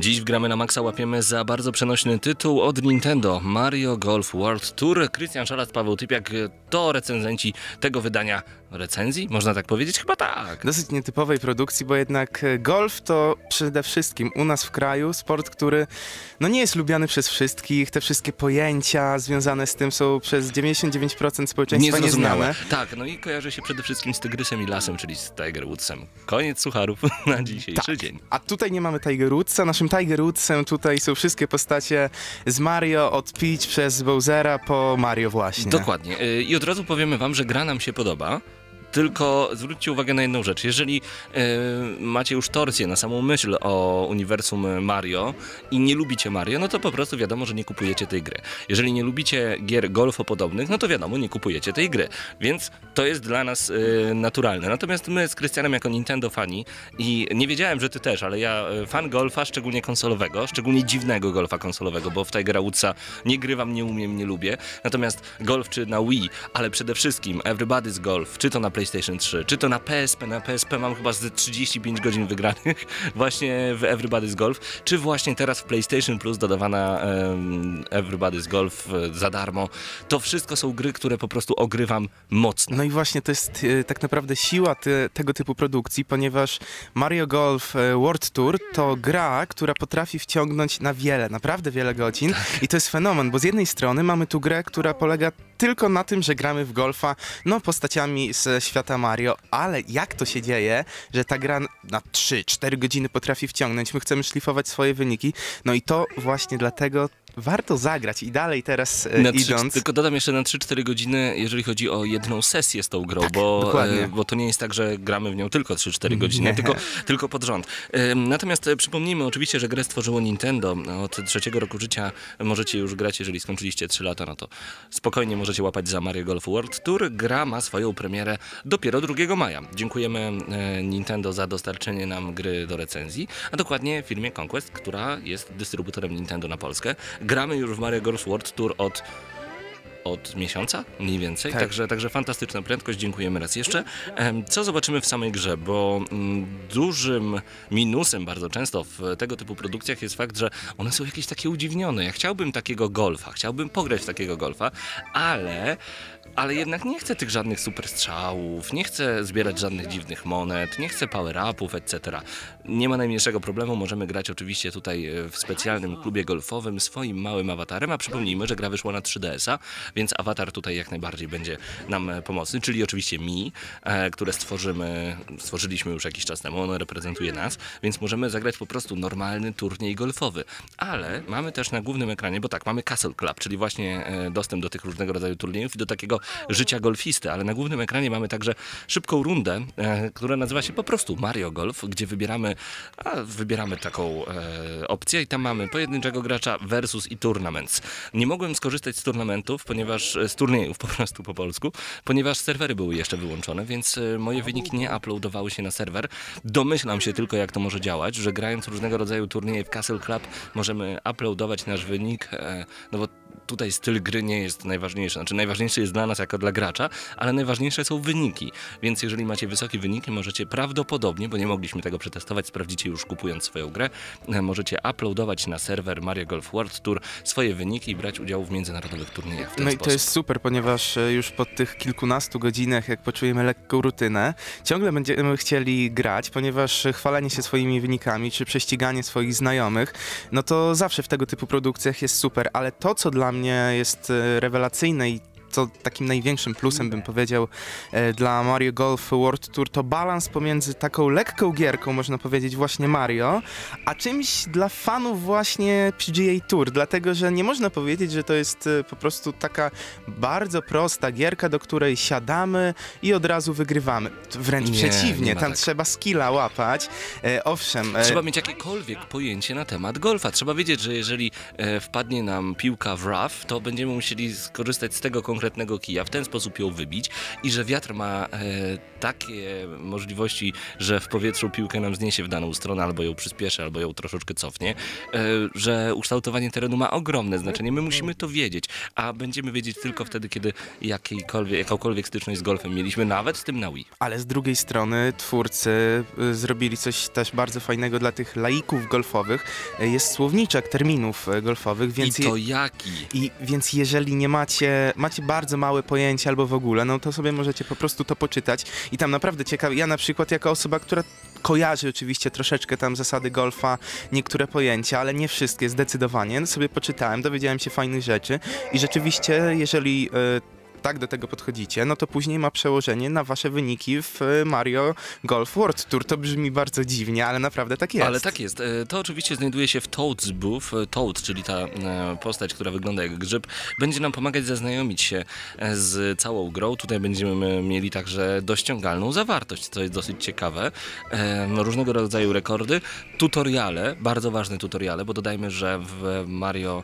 Dziś w Gramy na Maxa łapiemy za bardzo przenośny tytuł od Nintendo Mario Golf World Tour. Krystian Szalat, Paweł Typiak to recenzenci tego wydania recenzji, można tak powiedzieć? Chyba tak. Dosyć nietypowej produkcji, bo jednak e, golf to przede wszystkim u nas w kraju sport, który no nie jest lubiany przez wszystkich. Te wszystkie pojęcia związane z tym są przez 99% społeczeństwa nieznane. Tak, no i kojarzy się przede wszystkim z Tygrysem i Lasem, czyli z Tiger Woodsem. Koniec sucharów na dzisiejszy Tak. dzień. A tutaj nie mamy Tiger Woodsa. Naszym Tiger Woodsem tutaj są wszystkie postacie z Mario, od Peach przez Bowsera po Mario właśnie. Dokładnie. Y, I od razu powiemy wam, że gra nam się podoba. Tylko zwróćcie uwagę na jedną rzecz. Jeżeli y, macie już torcję na samą myśl o uniwersum Mario i nie lubicie Mario, no to po prostu wiadomo, że nie kupujecie tej gry. Jeżeli nie lubicie gier golfopodobnych, no to wiadomo, nie kupujecie tej gry. Więc to jest dla nas y, naturalne. Natomiast my z Krystianem jako Nintendo fani i nie wiedziałem, że ty też, ale ja y, fan golfa, szczególnie konsolowego, szczególnie dziwnego golfa konsolowego, bo w Tigera Woodsa nie grywam, nie umiem, nie lubię. Natomiast golf czy na Wii, ale przede wszystkim Everybody's Golf, czy to na PlayStation 3, czy to na PSP. Na PSP mam chyba z 35 godzin wygranych właśnie w Everybody's Golf, czy właśnie teraz w PlayStation Plus dodawana em, Everybody's Golf e, za darmo. To wszystko są gry, które po prostu ogrywam mocno. No i właśnie to jest e, tak naprawdę siła te, tego typu produkcji, ponieważ Mario Golf e, World Tour to gra, która potrafi wciągnąć na wiele, naprawdę wiele godzin. I to jest fenomen, bo z jednej strony mamy tu grę, która polega tylko na tym, że gramy w golfa, no postaciami z świata Mario, ale jak to się dzieje, że ta gra na 3-4 godziny potrafi wciągnąć, my chcemy szlifować swoje wyniki, no i to właśnie dlatego warto zagrać i dalej teraz e, Na trzy, idąc... tylko dodam jeszcze na 3-4 godziny, jeżeli chodzi o jedną sesję z tą grą, Tak, bo, dokładnie. e, bo to nie jest tak, że gramy w nią tylko 3-4 godziny, Nie. tylko, tylko pod rząd. Natomiast e, przypomnijmy oczywiście, że grę stworzyło Nintendo. Od trzeciego roku życia możecie już grać, jeżeli skończyliście 3 lata, no to spokojnie możecie łapać za Mario Golf World Tour. Gra ma swoją premierę dopiero 2 maja. Dziękujemy e, Nintendo za dostarczenie nam gry do recenzji, a dokładnie firmie Conquest, która jest dystrybutorem Nintendo na Polskę. Gramy już w Mario Golf World Tour od od miesiąca mniej więcej, Tak. także, także fantastyczna prędkość, dziękujemy raz jeszcze. Co zobaczymy w samej grze, bo mm, dużym minusem bardzo często w tego typu produkcjach jest fakt, że one są jakieś takie udziwnione. Ja chciałbym takiego golfa, chciałbym pograć w takiego golfa, ale ale jednak nie chcę tych żadnych super strzałów, nie chcę zbierać żadnych dziwnych monet, nie chcę power-upów, etc. Nie ma najmniejszego problemu, możemy grać oczywiście tutaj e, w specjalnym klubie golfowym swoim małym awatarem, a przypomnijmy, że gra wyszła na 3DS-a, więc awatar tutaj jak najbardziej będzie nam e, pomocny, czyli oczywiście mi, e, które stworzymy, stworzyliśmy już jakiś czas temu, ono reprezentuje nas, więc możemy zagrać po prostu normalny turniej golfowy. Ale mamy też na głównym ekranie, bo tak, mamy Castle Club, czyli właśnie dostęp do tych różnego rodzaju turniejów i do takiego życia golfisty, ale na głównym ekranie mamy także szybką rundę, e, która nazywa się po prostu Mario Golf, gdzie wybieramy, wybieramy taką e, opcję i tam mamy pojedynczego gracza versus i tournaments. Nie mogłem skorzystać z turnamentów, ponieważ z turniejów po prostu po polsku, ponieważ serwery były jeszcze wyłączone, więc e, moje wyniki nie uploadowały się na serwer. Domyślam się tylko, jak to może działać, że grając różnego rodzaju turnieje w Castle Club możemy uploadować nasz wynik, e, no bo tutaj styl gry nie jest najważniejszy. Znaczy najważniejszy jest dla nas jako dla gracza, ale najważniejsze są wyniki. Więc jeżeli macie wysokie wyniki, możecie prawdopodobnie, bo nie mogliśmy tego przetestować, sprawdzicie już kupując swoją grę, e, możecie uploadować na serwer Mario Golf World Tour swoje wyniki i brać udział w międzynarodowych turniejach w ten No i sposób. to jest super, ponieważ e, już po tych kilkunastu godzinach, jak poczujemy lekką rutynę, ciągle będziemy chcieli grać, ponieważ chwalenie się swoimi wynikami, czy prześciganie swoich znajomych, no to zawsze w tego typu produkcjach jest super, ale to, co dla mnie jest e, rewelacyjne i co takim największym plusem bym powiedział e, dla Mario Golf World Tour to balans pomiędzy taką lekką gierką, można powiedzieć właśnie Mario, a czymś dla fanów właśnie PGA Tour, dlatego że nie można powiedzieć, że to jest e, po prostu taka bardzo prosta gierka, do której siadamy i od razu wygrywamy. Wręcz Nie, przeciwnie, nie tam tak. trzeba skilla łapać. E, owszem, e, Trzeba mieć jakiekolwiek pojęcie na temat golfa. Trzeba wiedzieć, że jeżeli e, wpadnie nam piłka w rough, to będziemy musieli skorzystać z tego konkretnego konkretnego kija, w ten sposób ją wybić i że wiatr ma e, takie możliwości, że w powietrzu piłkę nam zniesie w daną stronę, albo ją przyspieszy, albo ją troszeczkę cofnie, e, że ukształtowanie terenu ma ogromne znaczenie. My musimy to wiedzieć, a będziemy wiedzieć tylko wtedy, kiedy jakiejkolwiek, jakąkolwiek styczność z golfem mieliśmy, nawet z tym na Wii. Ale z drugiej strony twórcy y, zrobili coś też bardzo fajnego dla tych laików golfowych. Y, Jest słowniczek terminów golfowych, więc... I to jaki? I więc jeżeli nie macie, macie bardzo małe pojęcie albo w ogóle, no to sobie możecie po prostu to poczytać. I tam naprawdę ciekawe, ja na przykład jako osoba, która kojarzy oczywiście troszeczkę tam zasady golfa, niektóre pojęcia, ale nie wszystkie zdecydowanie, no sobie poczytałem, dowiedziałem się fajnych rzeczy i rzeczywiście jeżeli e, tak do tego podchodzicie, no to później ma przełożenie na wasze wyniki w e, Mario Golf World Tour. To brzmi bardzo dziwnie, ale naprawdę tak jest. Ale tak jest. E, To oczywiście znajduje się w Toad's Booth. E, Toad, czyli ta e, postać, która wygląda jak grzyb, będzie nam pomagać zaznajomić się z całą grą. Tutaj będziemy mieli także dościągalną zawartość, co jest dosyć ciekawe. No, Różnego rodzaju rekordy, tutoriale, bardzo ważne tutoriale, bo dodajmy, że w Mario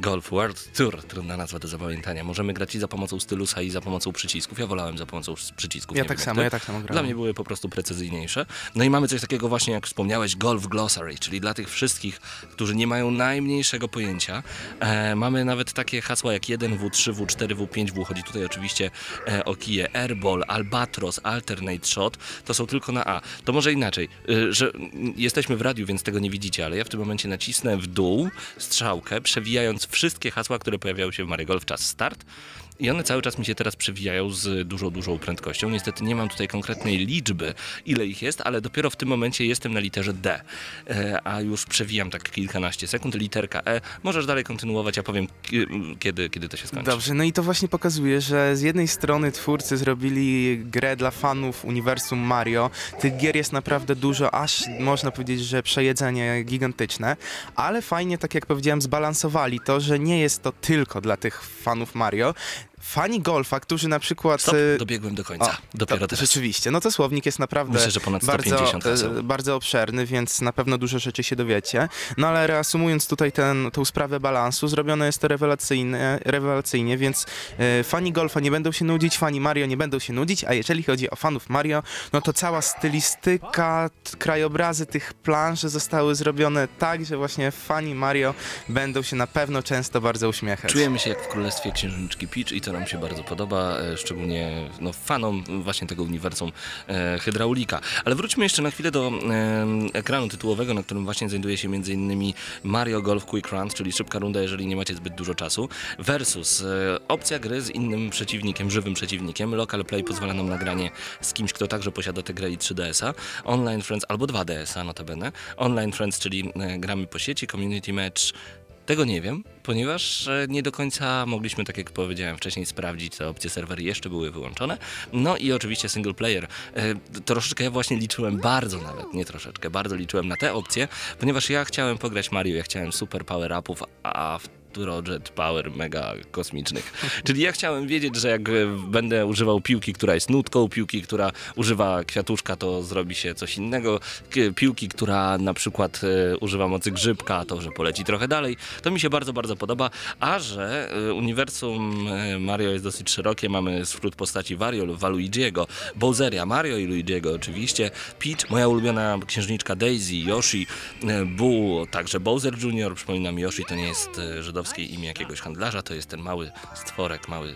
Golf World Tour, trudna nazwa do zapamiętania. Możemy grać i za pomocą stylusa i za pomocą przycisków. Ja wolałem za pomocą przycisków. Ja tak samo, ja tak samo grałem. Dla mnie były po prostu precyzyjniejsze. No i mamy coś takiego właśnie, jak wspomniałeś, Golf Glossary, czyli dla tych wszystkich, którzy nie mają najmniejszego pojęcia. E, mamy nawet takie hasła jak 1W, 3W, 4W, 5W. Chodzi tutaj oczywiście e, o kije Airball, Albatros, Alternate Shot. To są tylko na A. To może inaczej, y, że jesteśmy w radiu, więc tego nie widzicie, ale ja w tym momencie nacisnę w dół strzałkę, przewijając wszystkie hasła, które pojawiają się w Mario Golf. Czas start. I one cały czas mi się teraz przewijają z dużą, dużą prędkością. Niestety nie mam tutaj konkretnej liczby, ile ich jest, ale dopiero w tym momencie jestem na literze D. E, a już przewijam tak kilkanaście sekund. Literka E. Możesz dalej kontynuować, ja powiem ki- kiedy, kiedy to się skończy. Dobrze, no i to właśnie pokazuje, że z jednej strony twórcy zrobili grę dla fanów uniwersum Mario. Tych gier jest naprawdę dużo, aż można powiedzieć, że przejedzenie gigantyczne, ale fajnie, tak jak powiedziałem, zbalansowali to, że nie jest to tylko dla tych fanów Mario. Fani golfa, którzy na przykład... Stop, e, dobiegłem do końca. Dopiero to, teraz. Rzeczywiście, no to słownik jest naprawdę Myślę, że ponad 150 bardzo, e, bardzo obszerny, więc na pewno dużo rzeczy się dowiecie. No ale reasumując tutaj ten, tą sprawę balansu, zrobione jest to rewelacyjnie, rewelacyjnie więc e, fani golfa nie będą się nudzić, fani Mario nie będą się nudzić, a jeżeli chodzi o fanów Mario, no to cała stylistyka, krajobrazy tych planż zostały zrobione tak, że właśnie fani Mario będą się na pewno często bardzo uśmiechać. Czujemy się jak w Królestwie Księżniczki Peach i to nam się bardzo podoba, e, szczególnie no, fanom właśnie tego uniwersum e, hydraulika. Ale wróćmy jeszcze na chwilę do ekranu tytułowego, na którym właśnie znajduje się m.in. Mario Golf Quick Runs, czyli szybka runda, jeżeli nie macie zbyt dużo czasu, versus e, opcja gry z innym przeciwnikiem, żywym przeciwnikiem. Local Play pozwala nam nagranie z kimś, kto także posiada tę grę i 3DS-a. Online Friends albo 2DS-a notabene. Online Friends, czyli gramy po sieci, Community Match tego nie wiem, ponieważ e, nie do końca mogliśmy, tak jak powiedziałem wcześniej, sprawdzić te opcje serwery jeszcze były wyłączone. No i oczywiście single player. E, Troszeczkę ja właśnie liczyłem, bardzo nawet, nie troszeczkę, bardzo liczyłem na te opcje, ponieważ ja chciałem pograć Mario, ja chciałem super power-upów, a w Turojet Power mega kosmicznych. Czyli ja chciałem wiedzieć, że jak będę używał piłki, która jest nutką, piłki, która używa kwiatuszka, to zrobi się coś innego. Piłki, która na przykład e, używa mocy grzybka, to że poleci trochę dalej. To mi się bardzo, bardzo podoba. A że e, uniwersum e, Mario jest dosyć szerokie, mamy wśród postaci Wario, Waluigiego, Bowseria, Mario i Luigiego oczywiście, Peach, moja ulubiona księżniczka Daisy, Yoshi, Boo, także Bowser Jr., przypominam, Yoshi to nie jest e, żydowskie imię jakiegoś handlarza, to jest ten mały stworek, mały e,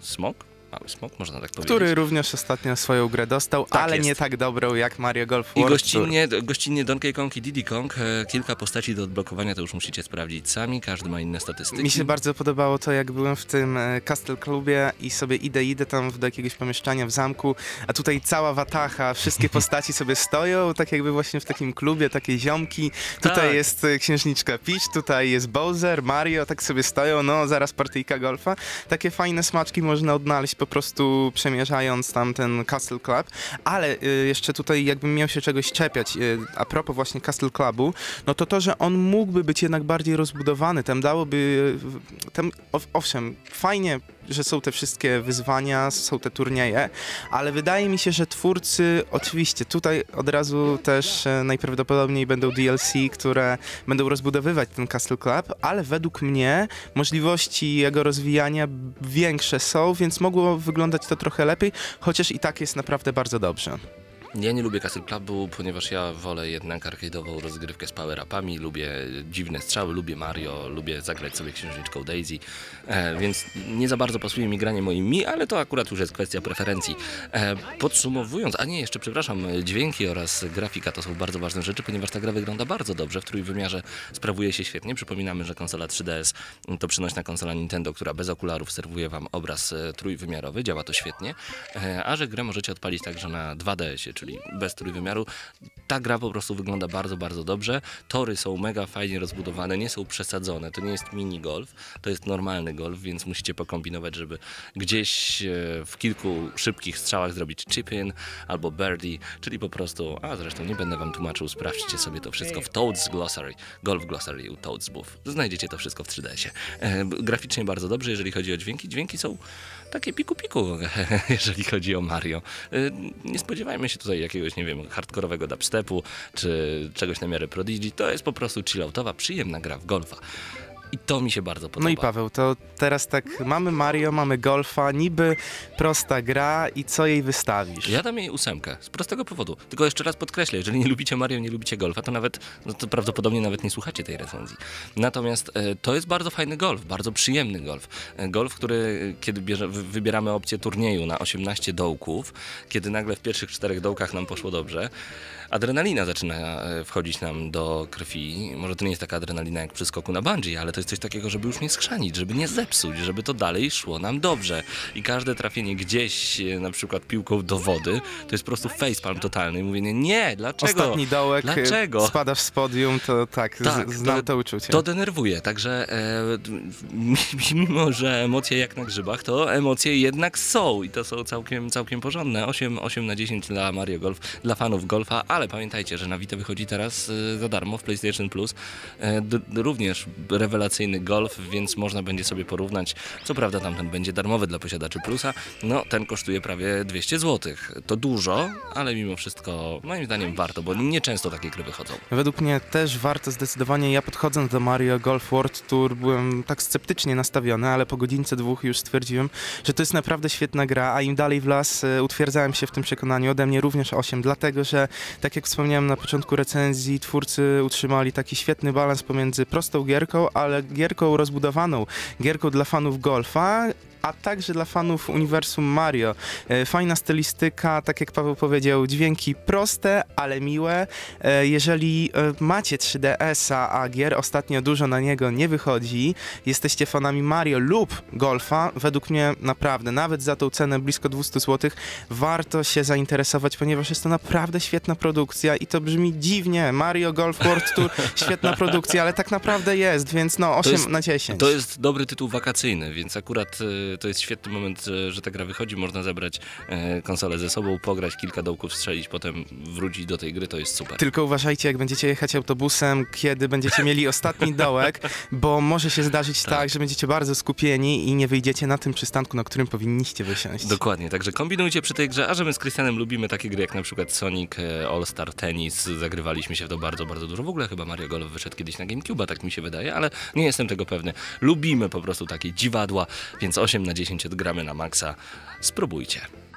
smok, mały smok, można tak powiedzieć. Który również ostatnio swoją grę dostał, Tak ale jest. nie tak dobrą jak Mario Golf I World Tour. gościnnie, gościnnie Donkey Kong i Diddy Kong, e, kilka postaci do odblokowania, to już musicie sprawdzić sami, każdy ma inne statystyki. Mi się bardzo podobało to, jak byłem w tym e, Castle Clubie i sobie idę, idę tam do jakiegoś pomieszczania w zamku, a tutaj cała watacha, wszystkie postaci sobie stoją, tak jakby właśnie w takim klubie, takie ziomki. Tutaj Tak. jest e, księżniczka Peach, tutaj jest Bowser, Mario, tak sobie stoją, no zaraz partyjka golfa. Takie fajne smaczki można odnaleźć po prostu przemierzając tam ten Castle Club, ale e, jeszcze tutaj jakbym miał się czegoś czepiać, e, a propos właśnie Castle Clubu, no to to, że on mógłby być jednak bardziej rozbudowany, tam dałoby, tam, ow- owszem, fajnie że są te wszystkie wyzwania, są te turnieje, ale wydaje mi się, że twórcy, oczywiście tutaj od razu też e, najprawdopodobniej będą DLC, które będą rozbudowywać ten Castle Club, ale według mnie możliwości jego rozwijania większe są, więc mogło wyglądać to trochę lepiej, chociaż i tak jest naprawdę bardzo dobrze. Ja nie lubię Castle Clubu, ponieważ ja wolę jednak arcade'ową rozgrywkę z power-upami, lubię dziwne strzały, lubię Mario, lubię zagrać sobie księżniczką Daisy, e, więc nie za bardzo pasuje mi granie moim Mi, ale to akurat już jest kwestia preferencji. E, podsumowując, a nie, jeszcze przepraszam, dźwięki oraz grafika to są bardzo ważne rzeczy, ponieważ ta gra wygląda bardzo dobrze, w trójwymiarze sprawuje się świetnie. Przypominamy, że konsola 3DS to przynośna konsola Nintendo, która bez okularów serwuje wam obraz e, trójwymiarowy, działa to świetnie, e, a że grę możecie odpalić także na 2DS-ie, czyli bez trójwymiaru. Ta gra po prostu wygląda bardzo, bardzo dobrze. Tory są mega fajnie rozbudowane, nie są przesadzone. To nie jest mini golf, to jest normalny golf, więc musicie pokombinować, żeby gdzieś e, w kilku szybkich strzałach zrobić chip-in albo birdie, czyli po prostu, a zresztą nie będę wam tłumaczył, sprawdźcie sobie to wszystko w Toads Glossary, Golf Glossary u Toads Booth. Znajdziecie to wszystko w 3DS-ie. E, graficznie bardzo dobrze, jeżeli chodzi o dźwięki. Dźwięki są takie piku-piku, jeżeli chodzi o Mario. Y, Nie spodziewajmy się tutaj jakiegoś, nie wiem, hardkorowego dubstepu, czy czegoś na miarę Prodigy. To jest po prostu chilloutowa, przyjemna gra w golfa. I to mi się bardzo podoba. No i Paweł, to teraz tak, mamy Mario, mamy Golfa, niby prosta gra i co jej wystawisz? Ja dam jej ósemkę, z prostego powodu. Tylko jeszcze raz podkreślę, jeżeli nie lubicie Mario, nie lubicie golfa, to nawet, no to prawdopodobnie nawet nie słuchacie tej recenzji. Natomiast e, to jest bardzo fajny golf, bardzo przyjemny golf. E, golf, który, kiedy bierze, wy- wybieramy opcję turnieju na 18 dołków, kiedy nagle w pierwszych czterech dołkach nam poszło dobrze, adrenalina zaczyna e, wchodzić nam do krwi. Może to nie jest taka adrenalina jak przy skoku na bungee, ale to jest coś takiego, żeby już nie skrzanić, żeby nie zepsuć, żeby to dalej szło nam dobrze. I każde trafienie gdzieś, e, na przykład piłką do wody, to jest po prostu facepalm totalny. I mówienie, nie, dlaczego? Ostatni dołek, y, Dlaczego? spadasz z podium, to tak, Tak, znam to- to, uczucie. To denerwuje, także e, mimo, że emocje jak na grzybach, to emocje jednak są i to są całkiem, całkiem porządne. 8, 8 na 10 dla Mario Golf, dla fanów golfa, ale pamiętajcie, że na Vita wychodzi teraz e, za darmo w PlayStation Plus d- również rewelacyjny golf, więc można będzie sobie porównać. Co prawda tamten będzie darmowy dla posiadaczy Plusa, no ten kosztuje prawie 200 zł. To dużo, ale mimo wszystko moim zdaniem warto, bo nieczęsto takie gry wychodzą. Według mnie też warto zdecydowanie. Ja podchodząc do Mario Golf World Tour byłem tak sceptycznie nastawiony, ale po godzince dwóch już stwierdziłem, że to jest naprawdę świetna gra, a im dalej w las e, utwierdzałem się w tym przekonaniu. Ode mnie również 8, dlatego że tak jak wspomniałem na początku recenzji, twórcy utrzymali taki świetny balans pomiędzy prostą gierką, ale gierką rozbudowaną, gierką dla fanów golfa, a także dla fanów uniwersum Mario. E, Fajna stylistyka, tak jak Paweł powiedział, dźwięki proste, ale miłe. E, Jeżeli e, macie 3DS-a, a gier ostatnio dużo na niego nie wychodzi, jesteście fanami Mario lub Golfa, według mnie naprawdę, nawet za tą cenę blisko 200 zł, warto się zainteresować, ponieważ jest to naprawdę świetna produkcja i to brzmi dziwnie. Mario Golf World Tour, świetna produkcja, ale tak naprawdę jest, więc no 8 jest- na 10. To jest dobry tytuł wakacyjny, więc akurat to jest świetny moment, że, ta gra wychodzi. Można zabrać e, konsolę ze sobą, pograć kilka dołków, strzelić, potem wrócić do tej gry, to jest super. Tylko uważajcie, jak będziecie jechać autobusem, kiedy będziecie mieli ostatni dołek, bo może się zdarzyć tak. że będziecie bardzo skupieni i nie wyjdziecie na tym przystanku, na którym powinniście wysiąść. Dokładnie, także kombinujcie przy tej grze, a że my z Krystianem lubimy takie gry jak na przykład Sonic e, All Star Tennis, zagrywaliśmy się w to bardzo, bardzo dużo. W ogóle chyba Mario Golf wyszedł kiedyś na GameCube, tak mi się wydaje, ale nie jestem tego pewny. Lubimy po prostu takie dziwadła, więc 8 na 10 odgramy na maksa. Spróbujcie.